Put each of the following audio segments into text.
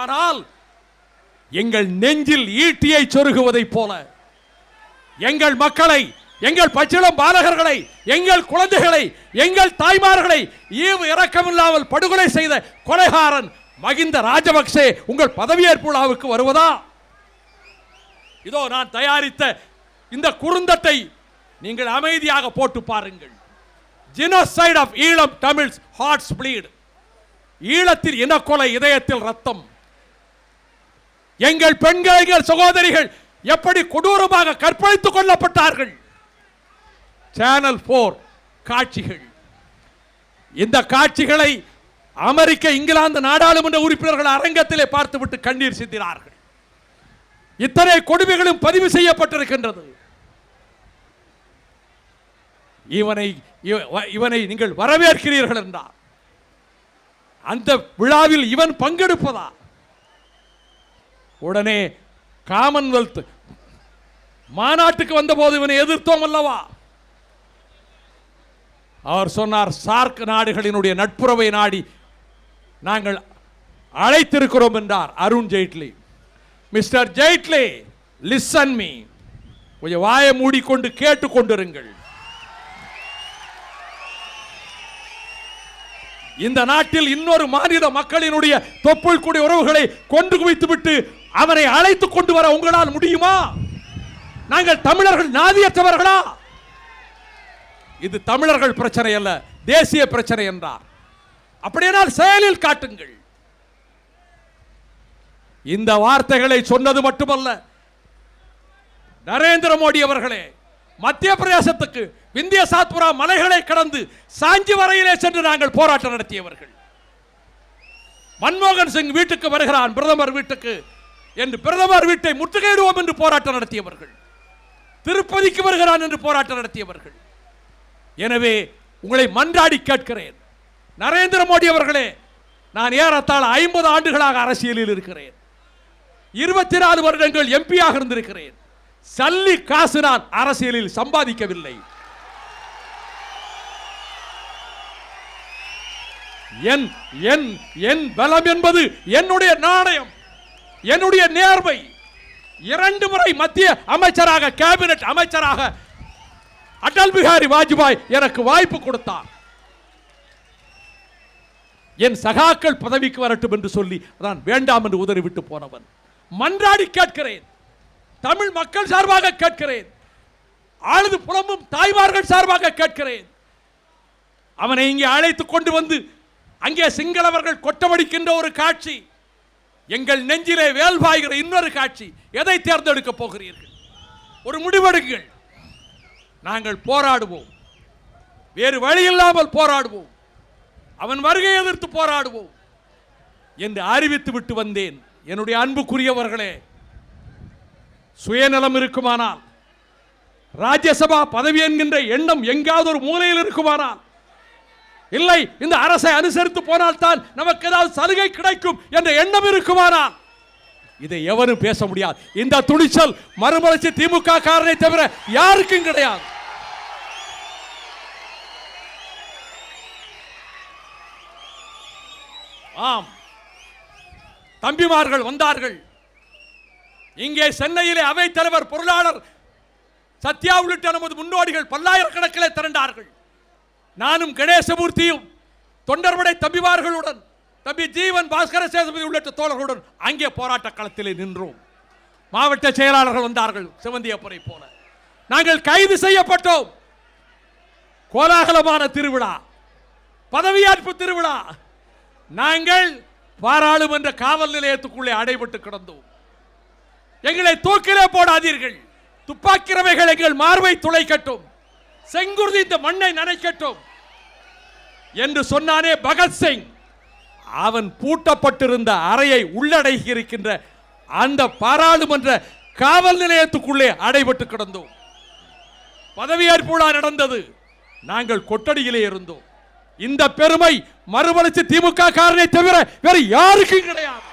ஆனால் எங்கள் நெஞ்சில் ஈட்டியை சொருகுவதைப் போல எங்கள் மக்களை எங்கள் பச்சிளம் பாலகர்களை எங்கள் குழந்தைகளை எங்கள் தாய்மார்களை ஈவு இறக்கமில்லாமல் படுகொலை செய்த கொலைகாரன் மகிந்த ராஜபக்சே உங்கள் பதவியேற்பு விழாவுக்கு வருவதா? இதோ நான் தயாரித்த இந்த குறுந்தட்டை நீங்கள் அமைதியாக போட்டு பாருங்கள். Genocide of Eelam Tamils hearts bleed. ஈழத்தில் இனக்கொலை இதயத்தில் ரத்தம். எங்கள் பெண்கள் எங்கள் சகோதரிகள் எப்படி கொடூரமாக கற்பழித்துக் கொள்ளப்பட்டார்கள் சேனல் போர் காட்சிகள். இந்த காட்சிகளை அமெரிக்க இங்கிலாந்து நாடாளுமன்ற உறுப்பினர்கள் அரங்கத்திலே பார்த்துவிட்டு கண்ணீர் சிந்தினார்கள். இத்தனை கொடுமைகளும் பதிவு செய்யப்பட்டிருக்கின்றது. இவனை இவ- இவனை நீங்கள் வரவேற்கிறீர்கள் என்றார். அந்த விழாவில் இவன் பங்கெடுப்பதா? உடனே காமன்வெல்த் மாநாட்டுக்கு வந்தபோது இவனை எதிர்த்தோம் அல்லவா? அவர் சொன்னார் சார்க் நாடுகளினுடைய நட்புறவை நாடி நாங்கள் அழைத்திருக்கிறோம் என்றார் Arun Jaitley. Mister Jaitley listen me கொஞ்சம் வாயை மூடிக்கொண்டு கேட்டுக்கொண்டிருங்கள் இந்த நாட்டில் இன்னொரு மாநில மக்களினுடைய தொப்புள் கூடிய உறவுகளை கொண்டு குவித்துவிட்டு அவனை அழைத்து கொண்டு வர உங்களால் முடியுமா? நாங்கள் தமிழர்கள் நாதியற்றவர்களா? இது தமிழர்கள் பிரச்சனை அல்ல தேசிய பிரச்சனை என்றார். அப்படியானால் செயலில் காட்டுங்கள். இந்த வார்த்தைகளை சொன்னது மட்டுமல்ல நரேந்திர மோடி அவர்களே மத்திய பிரதேசத்துக்கு விந்திய சாத்புரா மலைகளை கடந்து சாஞ்சி வரையிலே சென்று நாங்கள் போராட்டம் நடத்தியவர்கள். மன்மோகன் சிங் வீட்டுக்கு வருகிறான் பிரதமர் வீட்டுக்கு. என்று பிரதமர் வீட்டை முற்றுகையிடுவோம் என்று போராட்டம் நடத்தியவர்கள். திருப்பதிக்கு வருகிறான் என்று போராட்டம் நடத்தியவர்கள். எனவே உங்களை மன்றாடி கேட்கிறேன். நரேந்திர மோடி அவர்களே நான் ஏறத்தாழ ஐம்பது ஆண்டுகளாக அரசியலில் இருக்கிறேன். இருபத்தி நாலு வருடங்கள் எம்பியாக இருந்திருக்கிறேன். சல்லி காசு நான் அரசியலில் சம்பாதிக்கவில்லை. என் என் என் பலம் என்பது என்னுடைய நாணயம். என்னுடைய நேர்மை இரண்டு முறை மத்திய அமைச்சராக கேபினட் அமைச்சராக அடல் பிகாரி வாஜ்பாய் எனக்கு வாய்ப்பு கொடுத்தார். என் சகாக்கள் பதவிக்கு வரட்டும் என்று சொல்லி நான் வேண்டாம் என்று உதறிவிட்டு போனவன். மன்றாடி கேட்கிறேன். தமிழ் மக்கள் சார்பாக கேட்கிறேன். ஆளுது புலம்பும் தாய்மார்கள் சார்பாக கேட்கிறேன். அவனை இங்கே அழைத்து கொண்டு வந்து அங்கே சிங்களவர்கள் கொட்டமடிக்கின்ற ஒரு காட்சி எங்கள் நெஞ்சிலே வேல் பாய்கிற இன்னொரு காட்சி எதை தேர்ந்தெடுக்க போகிறீர்கள்? ஒரு முடிவெடுங்கள். நாங்கள் போராடுவோம். வேறு வழி இல்லாமல் போராடுவோம். அவன் வருகை எதிர்த்து போராடுவோம். என்று அறிவித்து விட்டு வந்தேன். என்னுடைய அன்புக்குரியவர்களே சுயநலம் இருக்குமானால் ராஜ்யசபா பதவி என்கின்ற எண்ணம் எங்காவது ஒரு மூலையில் இருக்குமானால் இல்லை இந்த அரசை அனுசரித்து போனால்தான் நமக்கு ஏதாவது சலுகை கிடைக்கும் என்ற எண்ணம் இருக்குமானால் இதை எவரும் பேச முடியாது. இந்த துணிச்சல் மறுமலர்ச்சி திமுக காரனை தவிர யாருக்கும் கிடையாது. ஆம். தம்பிமார்கள் வந்தார்கள். இங்கே சென்னையிலே அவைத்தலைவர் பொருளாளர் சத்யா உள்ளிட்ட நமது முன்னோடிகள் பல்லாயிரக்கணக்கில் திரண்டார்கள். நானும் கணேசமூர்த்தியும் தொண்டர்படை தம்பிமார்களுடன் தம்பி ஜீவன் பாஸ்கர சேதுபதி உள்ளிட்ட தோழர்களுடன் அங்கே போராட்ட களத்திலே நின்றோம். மாவட்ட செயலாளர்கள் வந்தார்கள் சிவந்தியப்பரை போல. நாங்கள் கைது செய்யப்பட்டோம். கோலாகலமான திருவிழா பதவியேற்பு திருவிழா. நாங்கள் பாராளுமன்ற காவல் நிலையத்துக்குள்ளே அடைபட்டு கிடந்தோம். எங்களை தூக்கிலே போடாதீர்கள். துப்பாக்கிரவைகள் எங்கள் மார்பை துளைக்கட்டும். செங்குருதி இந்த மண்ணை நனைக்கட்டும் என்று சொன்னானே பகத்சிங் அவன் பூட்டப்பட்டிருந்த அறையை உள்ளடக்கி இருக்கின்ற அந்த பாராளுமன்ற காவல் நிலையத்துக்குள்ளே அடைபட்டு கிடந்தோம். பதவியேற்பு விழா நடந்தது. நாங்கள் கொட்டடியிலே இருந்தோம். இந்த பெருமை மறுமலர்ச்சி திமுக காரனை தவிர வேற யாருக்கும் கிடையாது.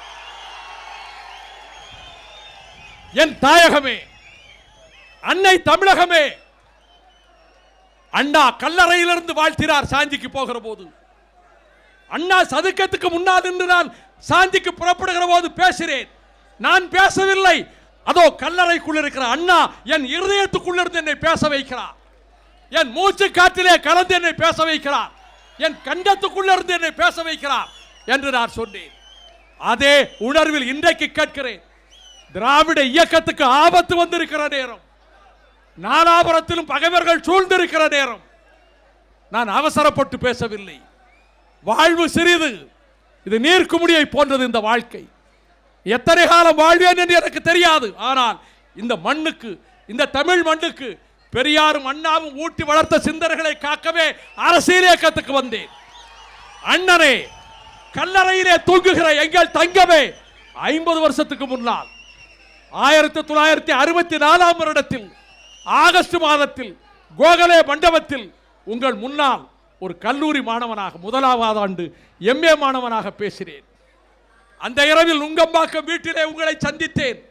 என் தாயகமே அன்னை தமிழகமே அண்ணா கல்லறையிலிருந்து வாழ்த்தினார் சாஞ்சிக்கு போகிற போது. அண்ணா சதுக்கத்துக்கு முன்னால் நின்று நான் சாந்திக்கு புறப்படுகிற போது பேசுகிறேன். நான் பேசவில்லை. அதோ கல்லறைக்குள் இருக்கிற அண்ணா என் இருதயத்துக்குள்ள இருந்து என்னை பேச வைக்கிறார். என் மூச்சு காற்றிலே கலந்து என்னை பேச வைக்கிறார். என் கண்டத்துக்குள்ள இருந்து என்னை பேச வைக்கிறார் என்று நான் சொன்னேன். அதே உணர்வில் இன்றைக்கு கேட்கிறேன். திராவிட இயக்கத்துக்கு ஆபத்து வந்திருக்கிற நேரம். நாலாபுரத்திலும் பகைவர்கள் சூழ்ந்திருக்கிற நேரம். நான் அவசரப்பட்டு பேசவில்லை. வாழ்வு சிறிது. இது நீர்க்குமுடியை போன்றது இந்த வாழ்க்கை. எத்தனை காலம் வாழ்வேன் என்று எனக்கு தெரியாது. ஆனால் இந்த மண்ணுக்கு இந்த தமிழ் மண்ணுக்கு பெரியாரும் அண்ணாவும் ஊட்டி வளர்த்த சிந்தனைகளை காக்கவே அரசியல் இயக்கத்துக்கு வந்தேன். அண்ணனே கல்லறையிலே தூங்குகிற எங்கள் தங்கமே ஐம்பது வருஷத்துக்கு முன்னால் ஆயிரத்தி தொள்ளாயிரத்தி அறுபத்தி நாலாம் வருடத்தில் ஆகஸ்ட் மாதத்தில் கோகலே மண்டபத்தில் உங்கள் முன்னால் ஒரு கல்லூரி மாணவனாக முதலாவது ஆண்டு எம்ஏ மாணவனாக பேசினேன். அந்த இரவில் நுங்கம்பாக்கம் வீட்டிலே உங்களை சந்தித்தேன்.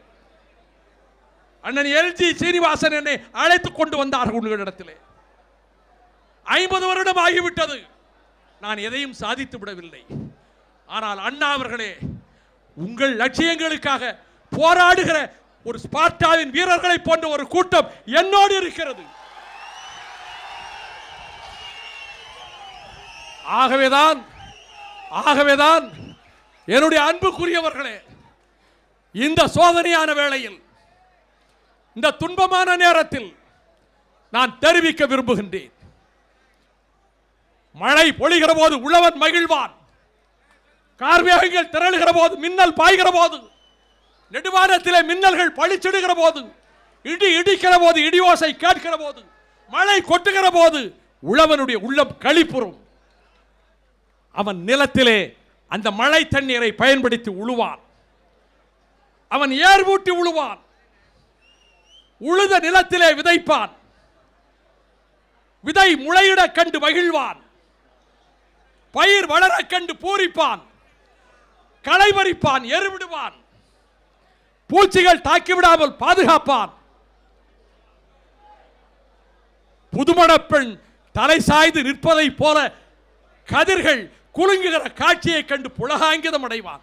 அண்ணன் எல்ஜி சீனிவாசன் என்னை அழைத்துக் கொண்டு வந்தார்கள் உங்களிடத்திலே. ஐம்பது வருடம் ஆகிவிட்டது. நான் எதையும் சாதித்து விடவில்லை. ஆனால் அண்ணா அவர்களே உங்கள் லட்சியங்களுக்காக போராடுகிற ஒரு ஸ்பார்ட்டாவின் வீரர்களை போன்ற ஒரு கூட்டம் என்னோடு இருக்கிறது. ஆகவேதான் ஆகவேதான் என்னுடைய அன்புக்குரியவர்களே இந்த சோதனையான வேளையில் இந்த துன்பமான நேரத்தில் நான் தெரிவிக்க விரும்புகின்றேன். மழை பொழிகிற போது உழவன் மகிழ்வான். கார்மேகங்கள் திரளுகிற போது மின்னல் பாய்கிற போது நெடுவானத்திலே மின்னல்கள் பளிச்சிடுகிற போது இடி இடிக்கிற போது இடியோசை கேட்கிற போது மழை கொட்டுகிற போது உழவனுடைய உள்ளம் களிப்புறும். அவன் நிலத்திலே அந்த மழை தண்ணீரை பயன்படுத்தி உழுவான். அவன் ஏர்வூட்டி உழுவான். உழுத நிலத்திலே விதைப்பான். விதை முளையிட கண்டு மகிழ்வான். பயிர் வளர கண்டு பூரிப்பான். களைமறிப்பான் எருவிடுவான். பூச்சிகள் தாக்கிவிடாமல் பாதுகாப்பான் புதுமணப் பெண் தலை சாய்ந்து நிற்பதைப் போல கதிர்கள் குலுங்குகிற காட்சியை கண்டு புலகாங்கிதம் அடைவான்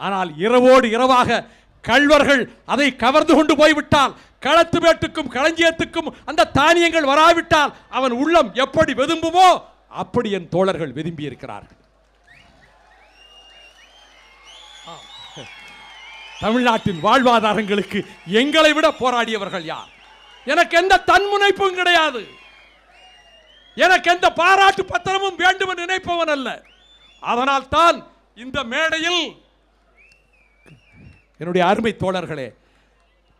ஆனால் இரவோடு இரவாக கள்வர்கள் அதை கவர்ந்து கொண்டு போய்விட்டால் களத்து வேட்டுக்கும் களஞ்சியத்துக்கும் அந்த தானியங்கள் வராவிட்டால் அவன் உள்ளம் எப்படி வெதும்புமோ அப்படி என் தோழர்கள் விரும்பியிருக்கிறார்கள் தமிழ்நாட்டின் வாழ்வாதாரங்களுக்கு எங்களை விட போராடியவர்கள் யார்? எனக்கு எந்த தன்முனைப்பும் கிடையாது. எனக்கு எந்த பாராட்டு பத்திரமும் வேண்டும் என்று நினைப்பவன் அல்ல. அதனால் தான் இந்த மேடையில் என்னுடைய அருமை தோழர்களே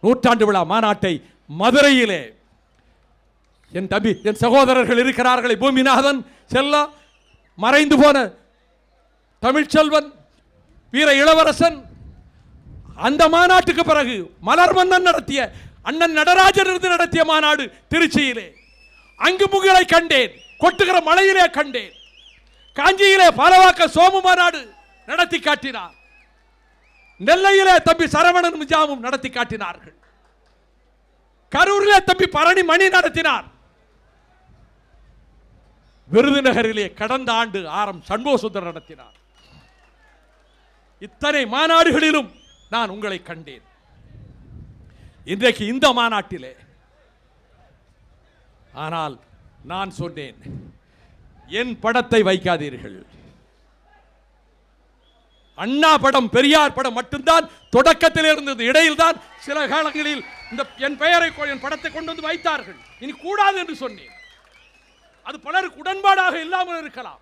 நூற்றாண்டு விழா மாநாட்டை மதுரையிலே என் தம்பி என் சகோதரர்கள் இருக்கிறார்களே பூமிநாதன் செல்லா மறைந்து போன தமிழ்ச்செல்வன் வீர இளவரசன் அந்த மாநாட்டுக்கு பிறகு மலர் மன்னன் நடத்திய அண்ணன் நடராஜர் இருந்து நடத்திய மாநாடு திருச்சியிலே. அங்கு முகிலை கண்டேன் கொட்டுகிற மலையிலே கண்டேன். காஞ்சியிலே பரவாக்க சோமு மாநாடு நடத்தி காட்டினார். நெல்லையிலே தம்பி சரவணன் முஜாமும் நடத்தி காட்டினார்கள். கரூரிலே தம்பி பரணி மணி நடத்தினார். விருதுநகரிலே கடந்த ஆண்டு ஆரம் சண்முகசுந்தர் நடத்தினார். இத்தனை மாநாடுகளிலும் நான் உங்களை கண்டேன். இன்றைக்கு இந்த மாநாட்டிலே ஆனால் நான் சொன்னேன் என் படத்தை வைக்காதீர்கள். அண்ணா படம் பெரியார் படம் மட்டும்தான் தொடக்கத்தில் இருந்தது இடையில் தான் சில காலங்களில் இந்த என் பெயரை என் படத்தை கொண்டு வந்து வைத்தார்கள். இனி கூடாது என்று சொன்னேன். அது பலருக்கு உடன்பாடாக இல்லாமல் இருக்கலாம்.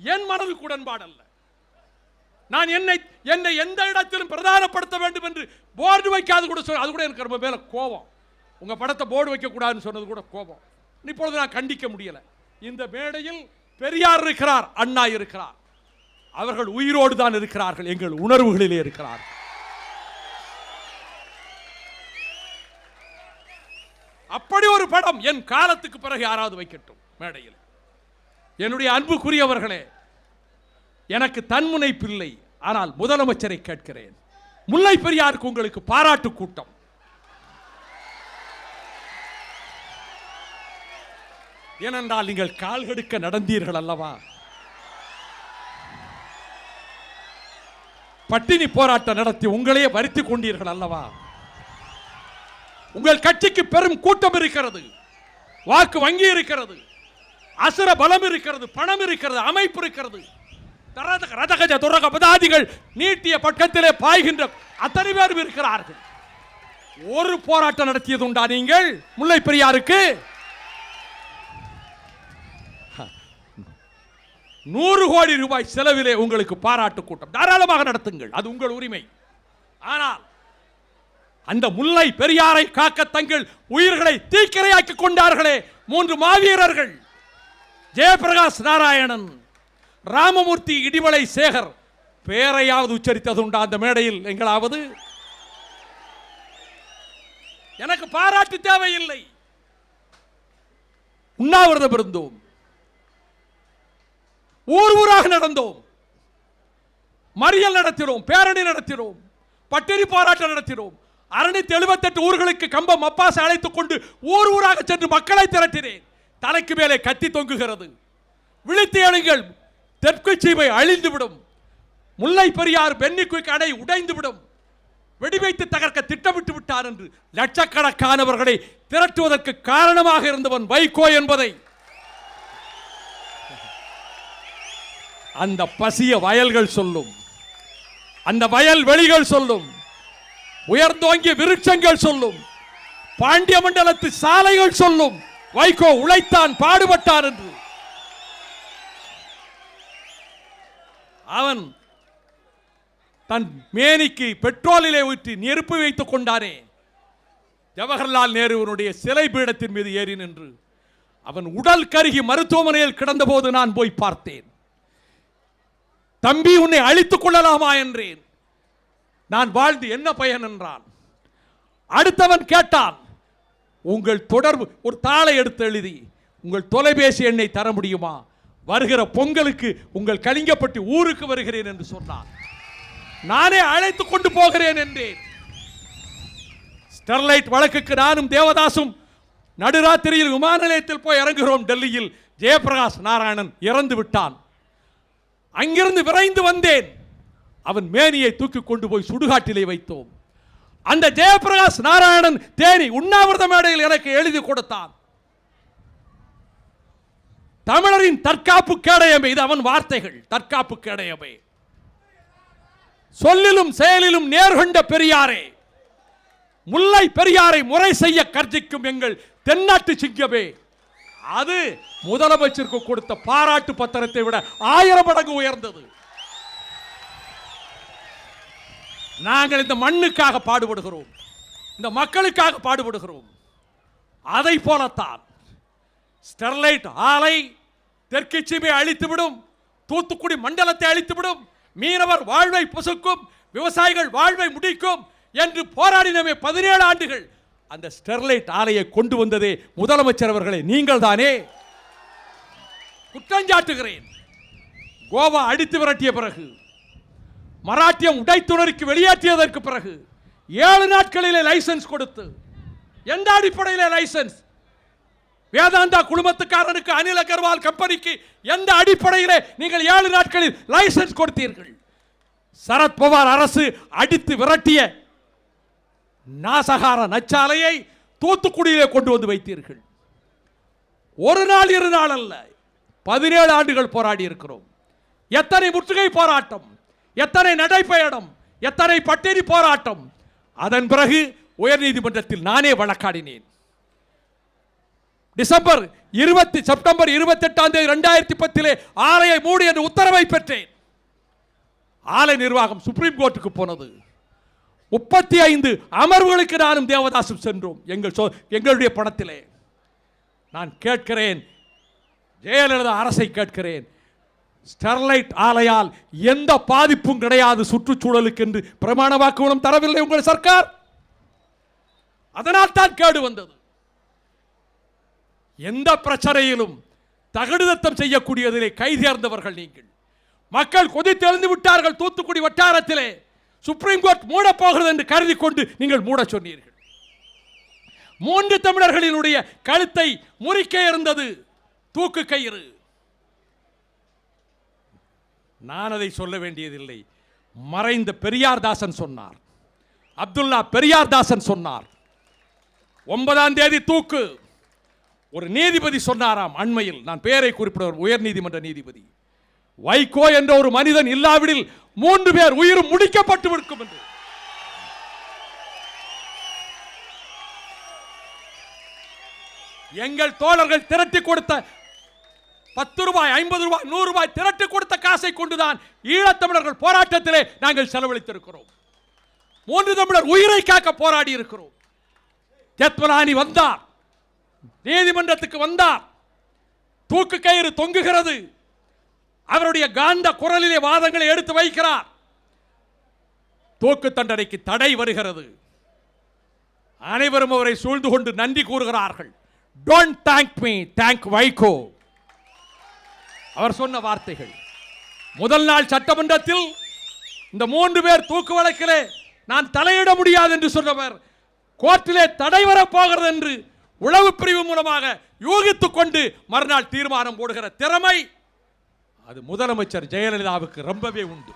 என் மனதுக்கு உடன்பாடு அல்ல நான் என்னை என்னை எந்த இடத்திலும் பிரதானப்படுத்த வேண்டும் என்று போர்டு வைக்காது கூட சொல்ல அது கூட எனக்கு ரொம்ப மேலே கோபம். உங்கள் படத்தை போர்டு வைக்கக்கூடாதுன்னு சொன்னது கூட கோபம். இப்பொழுது நான் கண்டிக்க முடியலை. இந்த மேடையில் பெரியார் இருக்கிறார் அண்ணா இருக்கிறார். அவர்கள் உயிரோடு தான் இருக்கிறார்கள் எங்கள் உணர்வுகளிலே இருக்கிறார் அப்படி ஒரு படம் என் காலத்துக்கு பிறகு யாராவது வைக்கட்டும் மேடையில். என்னுடைய அன்புக்குரியவர்களே எனக்கு தன்முனைப்பில்லை ஆனால் முதலமைச்சரை கேட்கிறேன். முல்லை பெரியாருக்கு உங்களுக்கு பாராட்டு கூட்டம். ஏனென்றால் நீங்கள் கால்கெடுக்க நடந்தீர்கள் அல்லவா? பட்டினி போராட்டம் நடத்தி உங்களையே வருத்திக் கொண்டீர்கள் அல்லவா? உங்கள் கட்சிக்கு பெரும் கூட்டம் இருக்கிறது. வாக்கு வங்கி இருக்கிறது. அசுர பலம் இருக்கிறது. பணம் இருக்கிறது. அமைப்பு இருக்கிறது. ரதகஜ துரக பதாதிகள் நீட்டிய பக்கத்திலே பாய்கின்ற அத்தனை பேரும் இருக்கிறார்கள். ஒரு போராட்டம் நடத்தியது உண்டா நீங்கள்? முல்லை பெரியாருக்கு? நூறு கோடி ரூபாய் செலவிலே உங்களுக்கு பாராட்டு கூட்டம். தாராளமாக நடத்துங்கள். அது உங்கள் உரிமை. ஆனால் அந்த முல்லை பெரியாரை காக்க தங்கள் உயிர்களை தீக்கிரையாக்கி கொண்டார்களே மூன்று மாவீரர்கள். ஜெயபிரகாஷ் நாராயணன். ராமமூர்த்தி இடிமலை சேகர் பேரையாவது உச்சரித்ததுண்டா அந்த மேடையில் எங்களாவது? எனக்கு பாராட்டு தேவையில்லை. உண்ணாவிரதம் இருந்தோம். ஊர் ஊராக நடந்தோம். மறியல் நடத்தினோம் பேரணி நடத்தினோம் பட்டினி போராட்டம் நடத்தினோம். அறுநூத்தி எழுபத்தெட்டு ஊர்களுக்கு கம்பம் அப்பாசை அழைத்துக் கொண்டு ஊர் ஊராக சென்று மக்களை திரட்டினேன். தலைக்கு மேலே கத்தி தொங்குகிறது. விழித்து எழுங்கள் தெற்கு சீமை அழிந்துவிடும். முல்லை பெரியார் பென்னிக்குயிக் அணை உடைந்துவிடும். வெடிவைத்து தகர்க்க திட்டமிட்டு விட்டார் என்று லட்சக்கணக்கானவர்களை திரட்டுவதற்கு காரணமாக இருந்தவன் வைகோ என்பதை. அந்த பசிய வயல்கள் சொல்லும். அந்த வயல் வெளிகள் சொல்லும். உயர்ந்தோங்கிய விருட்சங்கள் சொல்லும். பாண்டிய மண்டலத்து சாலைகள் சொல்லும். வைகோ உழைத்தான் பாடுபட்டார் என்று. அவன் தன் மேனிக்கு பெட்ரோலிலே ஊற்றி நெருப்பு வைத்துக் கொண்டானே ஜவஹர்லால் நேருவனுடைய சிலை பீடத்தின் மீது ஏறி நின்று அவன் உடல் கருகி மருத்துவமனையில் கிடந்தபோது நான் போய் பார்த்தேன். தம்பி உன்னை அழித்துக் கொள்ளலாமா என்றேன். நான் வாழ்ந்து என்ன பயன் என்றான். அடுத்தவன் கேட்டான் உங்கள் தொடர்பு ஒரு தாளை எடுத்து எழுதி உங்கள் தொலைபேசி எண்ணை தர முடியுமா? வருகிற பொங்கலுக்கு உங்கள் கலிங்கப்பட்டி ஊருக்கு வருகிறேன் என்று சொன்னான் நானே அழைத்து கொண்டு போகிறேன் என்றேன். ஸ்டெர்லைட் வழக்குக்கு நானும் தேவதாசும் நடுராத்திரியில் விமான நிலையத்தில் போய் இறங்குகிறோம். டெல்லியில் ஜெயபிரகாஷ் நாராயணன் இறந்து விட்டான். அங்கிருந்து விரைந்து வந்தேன். அவன் மேனியை தூக்கி கொண்டு போய் சுடுகாட்டிலே வைத்தோம். அந்த ஜெயபிரகாஷ் நாராயணன் தேனி உண்ணாவிரத மேடையில் எனக்கு எழுதி கொடுத்தான். தமிழரின் தற்காப்பு கேடயமே. இது அவன் வார்த்தைகள். தற்காப்பு கேடயமே. சொல்லிலும் செயலிலும் நேர்கொண்ட பெரியாரே. முல்லை பெரியாரை முறை செய்ய கர்ஜிக்கும் எங்கள் தென்னாட்டு சிங்கமே. அது முதலமைச்சருக்கு கொடுத்த பாராட்டு பத்திரத்தை விட ஆயிரம் மடங்கு உயர்ந்தது. நாங்கள் இந்த மண்ணுக்காக பாடுபடுகிறோம். இந்த மக்களுக்காக பாடுபடுகிறோம். அதை போலத்தான் ஸ்டெர்லைட் ஆலை தெற்கு சீமை அழித்துவிடும். தூத்துக்குடி மண்டலத்தை அழித்துவிடும். மீனவர் வாழ்வை பொசுக்கும். விவசாயிகள் வாழ்வை முடிக்கும் என்று போராடினமே பதினேழு ஆண்டுகள் அந்த ஸ்டெர்லைட் ஆலையை கொண்டு வந்ததே முதலமைச்சர் அவர்களே நீங்கள் தானே? குற்றஞ்சாட்டுகிறேன் கோவா அடித்து விரட்டிய பிறகு மராட்டியம் உடைத்துணருக்கு வெளியேற்றியதற்கு பிறகு ஏழு நாட்களிலே லைசன்ஸ் கொடுத்து எந்த அடிப்படையிலே லைசன்ஸ்? வேதாந்தா குழுமத்துக்காரனுக்கு அனில் அகர்வால் கம்பெனிக்கு எந்த அடிப்படையிலே நீங்கள் ஏழு நாட்களில் லைசன்ஸ் கொடுத்தீர்கள்? சரத்பவார் அரசு அடித்து விரட்டிய நாசகார நச்சாலையை தூத்துக்குடியிலே கொண்டு வந்து வைத்தீர்கள். ஒரு நாள் இரு நாள் அல்ல பதினேழு ஆண்டுகள் போராடி இருக்கிறோம். எத்தனை முற்றுகை போராட்டம் எத்தனை நடைப்பயணம் எத்தனை பட்டினி போராட்டம் அதன் பிறகு உயர்நீதிமன்றத்தில் நானே வழக்காடினேன். டிசம்பர் இருபத்தி செப்டம்பர் இருபத்தி எட்டாம் தேதி ரெண்டாயிரத்தி பத்திலே ஆலையை மூடி என்று உத்தரவை பெற்றேன். ஆலை நிர்வாகம் சுப்ரீம் கோர்ட்டுக்கு போனது. முப்பத்தி ஐந்து அமர்வுகளுக்கு நானும் தேவதாசும் சென்றோம். எங்கள் சொ எங்களுடைய பணத்திலே. நான் கேட்கிறேன். ஜெயலலிதா அரசை கேட்கிறேன். ஸ்டெர்லைட் ஆலையால் எந்த பாதிப்பும் கிடையாது சுற்றுச்சூழலுக்கு என்று பிரமாண வாக்குமூலம் தரவில்லை உங்கள் சர்க்கார். அதனால் தான் கேடு வந்தது. எந்த பிரச்சனையிலும் தகுடுதத்தம் செய்யக்கூடியதிலே கைதேர்ந்தவர்கள் நீங்கள். மக்கள் கொதித்தெழுந்து விட்டார்கள் தூத்துக்குடி வட்டாரத்திலே. சுப்ரீம் கோர்ட் மூடப் போகிறது என்று கருதி கொண்டு நீங்கள் மூட சொன்னீர்கள். மூன்று தமிழர்களினுடைய கழுத்தை முறிக்க இருந்தது தூக்கு கயிறு. நான் அதை சொல்ல வேண்டியதில்லை. மறைந்த பெரியார் தாசன் சொன்னார். அப்துல்லா பெரியார் தாசன் சொன்னார். ஒன்பதாம் தேதி தூக்கு. ஒரு நீதிபதி சொன்னாராம் அண்மையில். நான் பெயரை குறிப்பிடுவர். உயர் நீதிமன்ற நீதிபதி. வைகோ என்ற ஒரு மனிதன் இல்லாவிடில் மூன்று பேர் உயிரும் முடிக்கப்பட்டு இருக்கும் என்று. எங்கள் தோழர்கள் திரட்டி கொடுத்த பத்து ரூபாய் ஐம்பது ரூபாய் நூறு ரூபாய் திரட்டி கொடுத்த காசை கொண்டுதான் ஈழத்தமிழர்கள் போராட்டத்திலே நாங்கள் செலவழித்திருக்கிறோம். மூன்று தமிழர் உயிரை காக்க போராடி இருக்கிறோம் ஜெத்மலானி வந்தார். நீதிமன்றத்துக்கு வந்தார். தூக்கு கயிறு தொங்குகிறது. அவருடைய காந்த குரலிலே வாதங்களை எடுத்து வைக்கிறார். தூக்கு தண்டனைக்கு தடை வருகிறது. அனைவரும் அவரை சூழ்ந்து கொண்டு நன்றி கூறுகிறார்கள். Don't thank me thank Vaiko அவர் சொன்ன வார்த்தைகள். முதல் நாள் சட்டமன்றத்தில் இந்த மூன்று பேர் தூக்கு வழக்கிலே நான் தலையிட முடியாது என்று சொன்னவர். கோர்ட்டிலே தடை வரப் போகிறது என்று உளவு பிரிவு மூலமாக யூகித்து கொண்டு மறுநாள் தீர்மானம் போடுகிற திறமை அது முதலமைச்சர் ஜெயலலிதாவுக்கு ரொம்பவே உண்டு.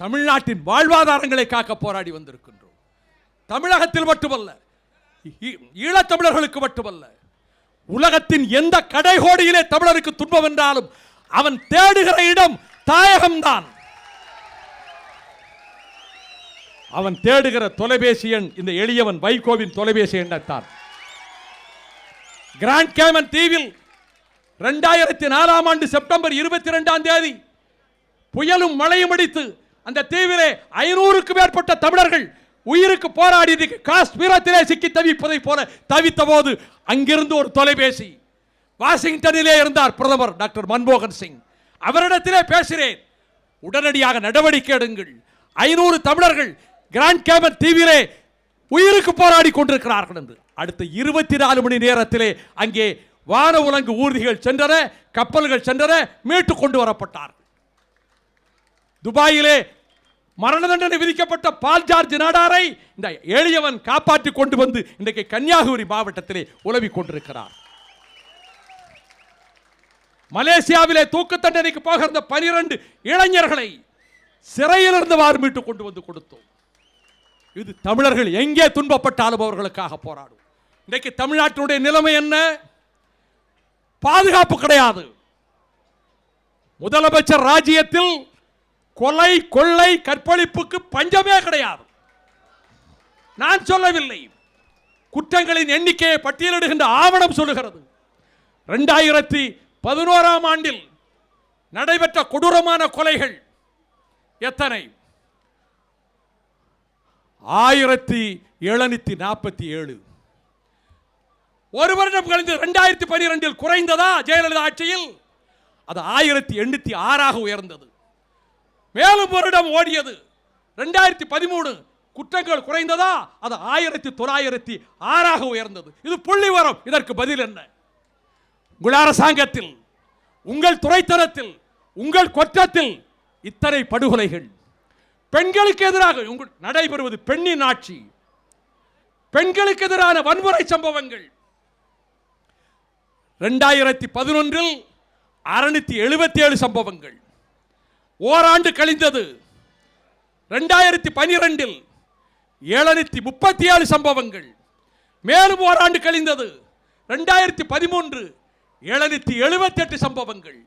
தமிழ்நாட்டின் வாழ்வாதாரங்களை காக்க போராடி வந்திருக்கின்றோம். தமிழகத்தில் மட்டுமல்ல ஈழத்தமிழர்களுக்கு மட்டுமல்ல உலகத்தின் எந்த கடைகோடியிலே தமிழருக்கு துன்பம் என்றாலும் அவன் தேடுகிற இடம் தாயகம்தான். அவன் தேடுகிற தொலைபேசி எண் இந்த எளியவன் வைகோவின் தொலைபேசி எண்ணத்தான். கிராண்ட் கேமன் தீவில் ரெண்டாயிரத்தி நாலாம் ஆண்டு செப்டம்பர் இருபத்தி ரெண்டாம் தேதி புயலும் மழையும் அடித்து அந்த தீவிலே ஐநூறுக்கு மேற்பட்ட தமிழர்கள் உயிருக்கு போராடி காஷ்மீரத்திலே சிக்கி தவிப்பதை போல தவித்த போது அங்கிருந்து ஒரு தொலைபேசி. வாஷிங்டனிலே இருந்தார் பிரதமர் டாக்டர் மன்மோகன் சிங். அவரிடத்திலே பேசுகிறேன். உடனடியாக நடவடிக்கை எடுங்கள். ஐநூறு தமிழர்கள் கிராண்ட் கேபர் தீவிலே உயிருக்கு போராடி கொண்டிருக்கிறார்கள் என்று. அடுத்த இருபத்தி நாலு மணி நேரத்திலே அங்கே வான உலங்கு ஊர்திகள் சென்றன கப்பல்கள் சென்றன மீட்டு கொண்டு வரப்பட்டார். துபாயிலே மரண தண்டனை விதிக்கப்பட்ட பால் ஜார்ஜ் நாடாரை இந்த எளியவன் காப்பாற்றி கொண்டு வந்து இன்றைக்கு கன்னியாகுமரி மாவட்டத்திலே உலவிக் கொண்டிருக்கிறார். மலேசியாவிலே தூக்கு தண்டனைக்கு போகிற பனிரெண்டு இளைஞர்களை சிறையிலிருந்து வார் மீட்டு கொண்டு வந்து கொடுத்தோம். இது தமிழர்கள் எங்கே துன்பப்பட்டாலும் அவர்களுக்காக போராடும். இன்றைக்கு தமிழ்நாட்டினுடைய நிலைமை என்ன? பாதுகாப்பு கிடையாது. முதலமைச்சர் ராஜ்யத்தில் கொலை கொள்ளை கற்பழிப்புக்கு பஞ்சமே கிடையாது. நான் சொல்லவில்லை. குற்றங்களின் எண்ணிக்கையை பட்டியலிடுகின்ற ஆவணம் சொல்லுகிறது. ரெண்டாயிரத்தி பதினோராம் ஆண்டில் நடைபெற்ற கொடூரமான கொலைகள் எத்தனை? ஆயிரத்தி எழுநூத்தி நாற்பத்தி ஏழு. ஒரு வருடம் கழிந்து ரெண்டாயிரத்தி பனிரெண்டில் குறைந்ததா ஜெயலலிதா ஆட்சியில்? அது ஆயிரத்தி எண்ணூத்தி ஆறாக உயர்ந்தது. மேலும் வருடம் ஓடியது. ரெண்டாயிரத்தி பதிமூணு குற்றங்கள் குறைந்ததா? அது ஆயிரத்தி தொள்ளாயிரத்தி ஆறாக உயர்ந்தது. இது புள்ளி வரம் இதற்கு பதில் என்ன? உங்கள் அரசாங்கத்தில் உங்கள் துறைத்தரத்தில் உங்கள் கொற்றத்தில் இத்தனை படுகொலைகள். பெண்களுக்கு எதிராக உங்கள் நடைபெறுவது பெண்ணின் ஆட்சி. பெண்களுக்கு எதிரான வன்முறை சம்பவங்கள். ரெண்டாயிரத்தி பதினொன்றில் அறுநூத்தி எழுபத்தி ஏழு சம்பவங்கள். ஓராண்டு கழிந்தது. ரெண்டாயிரத்தி பனிரெண்டில் ஏழநூத்தி முப்பத்தி ஏழு சம்பவங்கள். மேலும் ஓராண்டு கழிந்தது. ரெண்டாயிரத்தி பதிமூன்று எழுநூத்தி எழுபத்தி எட்டு சம்பவங்கள்.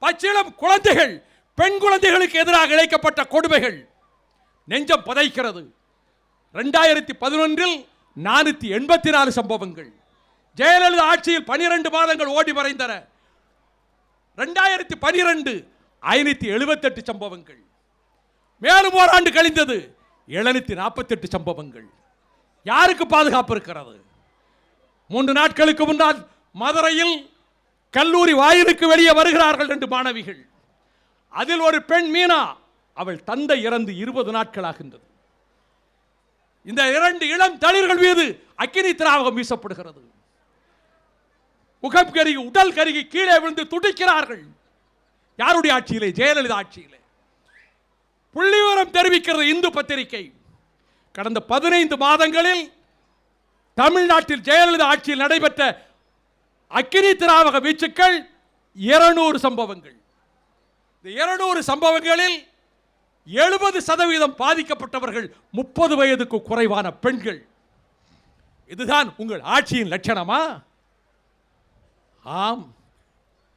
பச்சிளம் குழந்தைகள் பெண் குழந்தைகளுக்கு எதிராக இழைக்கப்பட்ட கொடுமைகள் நெஞ்சம் பதைக்கிறது. ரெண்டாயிரத்தி பதினொன்றில் நானூற்றி எண்பத்தி நாலு சம்பவங்கள். ஜெயலலிதா ஆட்சியில் பனிரெண்டு மாதங்கள் ஓடி மறைந்தன. ரெண்டாயிரத்தி பனிரெண்டு ஐநூற்றி எழுபத்தெட்டு சம்பவங்கள். மேலும் ஓராண்டு கழிந்தது எழுநூத்தி நாற்பத்தெட்டு சம்பவங்கள். யாருக்கு பாதுகாப்பு இருக்கிறது? மூன்று நாட்களுக்கு முன்னால் மதுரையில் கல்லூரி வாயிலுக்கு வெளியே வருகிறார்கள் ரெண்டு மாணவிகள். அதில் ஒரு பெண் மீனா. அவள் தந்தை இறந்து இருபது நாட்களாகின்றது. இந்த இரண்டு இளம் தளிர்கள் மீது அக்கினி திராவகம் வீசப்படுகிறது. முகம் கருகி உடல் கருகி கீழே விழுந்து துடிக்கிறார்கள். யாருடைய ஆட்சியிலே? ஜெயலலிதா ஆட்சியிலே. புள்ளிவரம் தெரிவிக்கிறது இந்து பத்திரிகை. கடந்த பதினைந்து மாதங்களில் தமிழ்நாட்டில் ஜெயலலிதா ஆட்சியில் நடைபெற்ற அக்கினி திராவக வீச்சுக்கள் இருநூறு சம்பவங்கள். இந்த இருநூறு சம்பவங்களில் எழுபது சதவீதம் பாதிக்கப்பட்டவர்கள் முப்பது வயதுக்கு குறைவான பெண்கள். இதுதான் உங்கள் ஆட்சியின் லட்சணமா? ஆம்.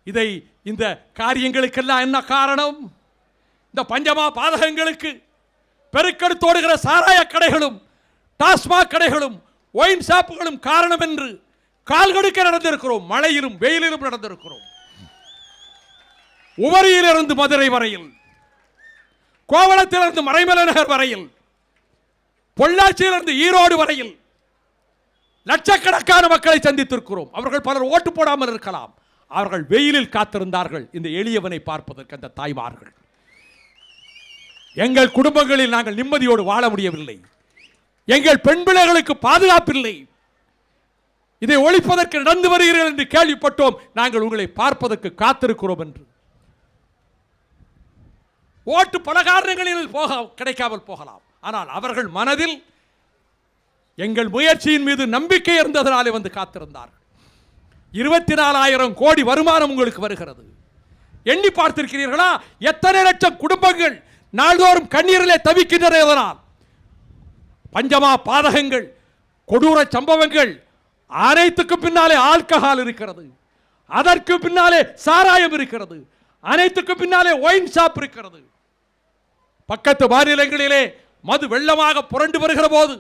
இதை இந்த காரியங்களுக்கெல்லாம் என்ன காரணம்? இந்த பஞ்சமா பாதகங்களுக்கு பெருக்கெடுத்தோடுகிற சாராய கடைகளும் டாஸ்மாக் கடைகளும் ஒயின் ஷாப்புகளும் காரணம் என்று கால்கடுக்க நடந்திருக்கிறோம் மழையிலும் வெயிலிலும் நடந்திருக்கிறோம். உவரியிலிருந்து மதுரை வரையில் கோவளத்திலிருந்து மறைமலை நகர் வரையில் பொள்ளாச்சியிலிருந்து ஈரோடு வரையில் லட்சக்கணக்கான மக்களை சந்தித்திருக்கிறோம். அவர்கள் பலர் ஓட்டு போடாமல் இருக்கலாம். அவர்கள் வெயிலில் காத்திருந்தார்கள். இந்த எளியவனை பார்ப்பதற்கு அந்த தாய்மார்கள். எங்கள் குடும்பங்களில் நாங்கள் நிம்மதியோடு வாழ முடியவில்லை. எங்கள் பெண் பிள்ளைகளுக்கு பாதுகாப்பில்லை. இதை ஒழிப்பதற்கு நடந்து வருகிறீர்கள் என்று கேள்விப்பட்டோம். நாங்கள் உங்களை பார்ப்பதற்கு காத்திருக்கிறோம் என்று. ஓட்டு பல காரணங்களில் போக கிடைக்காமல் போகலாம். ஆனால் அவர்கள் மனதில் எங்கள் முயற்சியின் மீது நம்பிக்கை இருந்ததனாலே வந்து காத்திருந்தார்கள். இருபத்தி நாலாயிரம் கோடி வருமானம் உங்களுக்கு வருகிறது. எண்ணி பார்த்திருக்கிறீர்களா? எத்தனை லட்சம் குடும்பங்கள் நாள்தோறும் கண்ணீரிலே தவிக்கின்றன இதனால் பஞ்சமா பாதகங்கள் கொடூர சம்பவங்கள் அனைத்துக்கு பின்னாலே ஆல்கஹால் இருக்கிறது. அதற்கு பின்னாலே சாராயம் இருக்கிறது. அனைத்துக்கு பின்னாலே ஒயின் ஷாப் இருக்கிறது. பக்கத்து மாநிலங்களிலே மது வெள்ளமாக புரண்டு வருகிற போது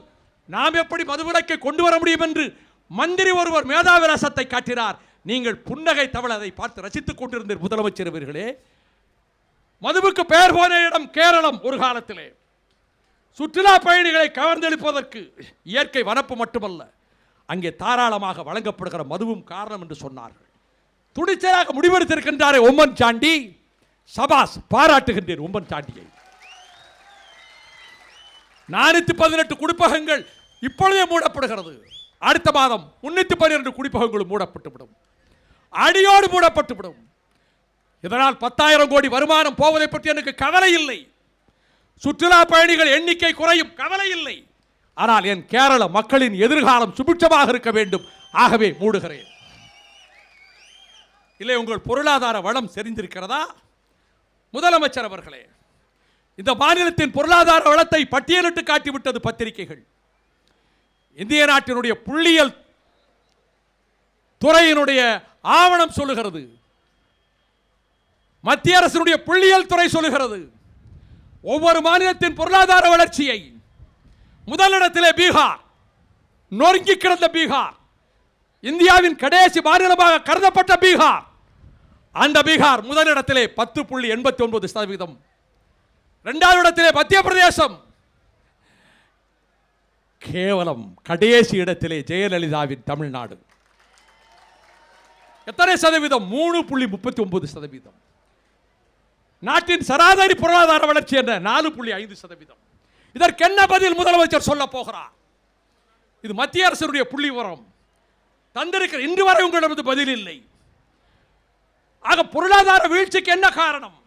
நாம் எப்படி மதுவிலக்கை கொண்டு வர முடியும் என்று மந்திரி ஒருவர் மேதாவிலாசத்தை காட்டினார். நீங்கள் புன்னகை தவள அதை பார்த்து ரசித்துக் கொண்டிருந்த முதலமைச்சர் அவர்களே. மதுவுக்கு பெயர் போன இடம் கேரளம் ஒரு காலத்திலே. சுற்றுலா பயணிகளை கவர்ந்தெழுப்பதற்கு இயற்கை வனப்பு மட்டுமல்ல அங்கே தாராளமாக வழங்கப்படுகிற மதுவும் காரணம் என்று சொன்னார்கள். துணிச்சலாக முடிவெடுத்திருக்கின்றாரே உம்மன் சாண்டி. சபாஸ் பாராட்டுகின்றேன் உம்மன் சாண்டியை. நானூற்றி பதினெட்டு குடிப்பகங்கள் இப்பொழுதே மூடப்படுகிறது. அடுத்த மாதம் முன்னூற்றி பன்னிரெண்டு குடிப்பகங்களும் மூடப்பட்டுவிடும். அடியோடு மூடப்பட்டுவிடும். இதனால் பத்தாயிரம் கோடி வருமானம் போவதை பற்றி எனக்கு கவலை இல்லை. சுற்றுலா பயணிகள் எண்ணிக்கை குறையும் கவலை இல்லை. ஆனால் என் கேரள மக்களின் எதிர்காலம் சுபிட்சமாக இருக்க வேண்டும். ஆகவே மூடுகிறேன். இல்லை உங்கள் பொருளாதார வளம் செறிந்திருக்கிறதா? முதலமைச்சர் அவர்களே இந்த மாநிலத்தின் பொருளாதார வளத்தை பட்டியலிட்டு காட்டிவிட்டது பத்திரிகைகள். இந்திய நாட்டினுடைய புள்ளியியல் துறையினுடைய ஆவணம் சொல்லுகிறது. மத்திய அரசினுடைய புள்ளியியல் துறை சொல்லுகிறது. ஒவ்வொரு மாநிலத்தின் பொருளாதார வளர்ச்சியை முதலிடத்திலே பீகார் நொறுங்கி கிடந்த பீகார் இந்தியாவின் கடைசி மாநிலமாக கருதப்பட்ட பீகார் அந்த பீகார் முதலிடத்திலே பத்து புள்ளி எண்பத்தி ஒன்பது சதவீதம். ரெண்டாவது இடத்திலே மத்திய பிரதேசம் கேவலம் கடைசி இடத்திலே ஜெயலலிதாவின் தமிழ்நாடு. எத்தனை சதவீதம்? மூணு புள்ளி முப்பத்தி ஒன்பது சதவீதம். நாட்டின் சராசரி பொருளாதார வளர்ச்சி என்ன? நாலு புள்ளி ஐந்து சதவீதம். இதற்கு என்ன பதில் முதலமைச்சர் சொல்ல போகிறார்? இது மத்திய அரசுடைய புள்ளி உரம் தந்திருக்கிற இன்று வரை உங்களிடமிருந்து பதில் இல்லை. ஆக பொருளாதார வீழ்ச்சிக்கு என்ன காரணம்?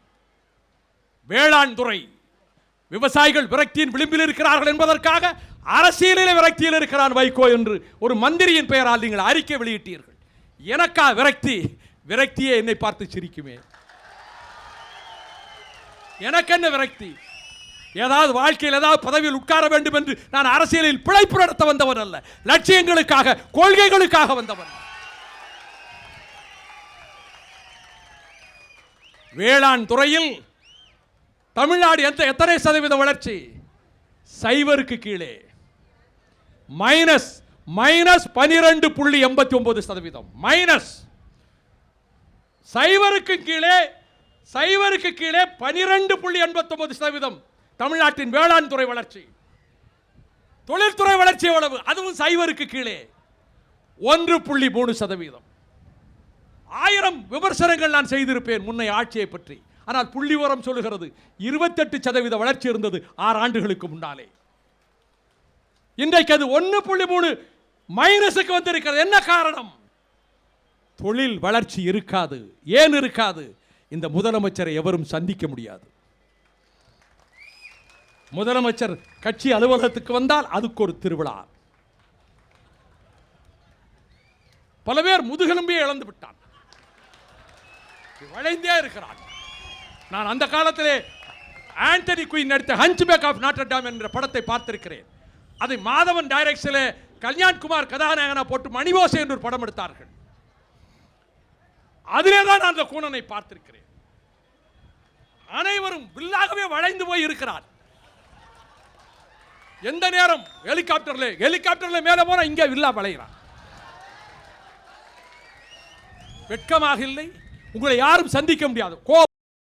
வேளாண் துறை. விவசாயிகள் விரக்தியின் விளிம்பில் இருக்கிறார்கள் என்பதற்காக அரசியலில் விரக்தியில் இருக்கிறான் வைகோ என்று ஒரு மந்திரியின் பெயரால் நீங்கள் அறிக்கை வெளியிட்டீர்கள். எனக்கா விரக்தி? விரக்தியே என்னை பார்த்து சிரிக்குமே. எனக்கு என்ன விரக்தி? ஏதாவது வாழ்க்கையில் ஏதாவது பதவியில் உட்கார வேண்டும் என்று நான் அரசியலில் பிழைப்பு நடத்த வந்தவன் அல்ல. லட்சியங்களுக்காக கொள்கைகளுக்காக வந்தவன். வேளாண் துறையில் தமிழ்நாடு எந்த எத்தனை சதவீத வளர்ச்சி? சைவருக்கு கீழே. மைனஸ் மைனஸ் பனிரெண்டு புள்ளி எண்பத்தி ஒன்பது சதவீதம். மைனஸ் சைவருக்கு கீழே சைவருக்கு கீழே பனிரெண்டு புள்ளி எண்பத்தி ஒன்பது சதவீதம். தமிழ்நாட்டின் வேளாண் துறை வளர்ச்சி. தொழில்துறை வளர்ச்சி எவ்வளவு? அதுவும் சைவருக்கு கீழே. ஒன்று புள்ளி மூணு சதவீதம். ஆயிரம் விமர்சனங்கள் நான் செய்திருப்பேன் முன்னை ஆட்சியை பற்றி. ஆனால் புள்ளி உரம் சொல்லுகிறது. இருபத்தெட்டு சதவீத வளர்ச்சி இருந்தது ஆறு ஆண்டுகளுக்கு முன்னாலே. இன்றைக்கு அது ஒன்று புள்ளி மூணு மைனஸுக்கு வந்திருக்கிறது. என்ன காரணம்? தொழில் வளர்ச்சி இருக்காது. ஏன் இருக்காது? இந்த முதலமைச்சரை எவரும் சந்திக்க முடியாது. முதலமைச்சர் கட்சி அலுவலகத்துக்கு வந்தால் அதுக்கு ஒரு திருவிழா. பல பேர் முதுகெலும்பே இழந்து விட்டான். வளைந்தே இருக்கிறான். நான் அந்த காலத்திலே ஆண்டனி குயின் நடித்த ஹஞ்ச் பேக் ஆஃப் நாட்டர்டாம் என்ற படத்தை பார்த்திருக்கிறேன். அதை மாதவன் டைரக்ஷனில் கல்யாண்குமார் கதாநாயகனா போட்டு மணிவோசை என்று ஒரு படம் எடுத்தார்கள். அதிலே தான் நான் அந்த கூணனை பார்த்திருக்கிறேன். அனைவரும் வில்லாகவே வளைந்து போய் இருக்கிறார். எந்த நேரம் ஹெலிகாப்டர்ல ஹெலிகாப்டர்ல மேல போனா இங்க வில்லா வளைகிறான். வெட்கமாக இல்லை. உங்களை யாரும் சந்திக்க முடியாது. கோ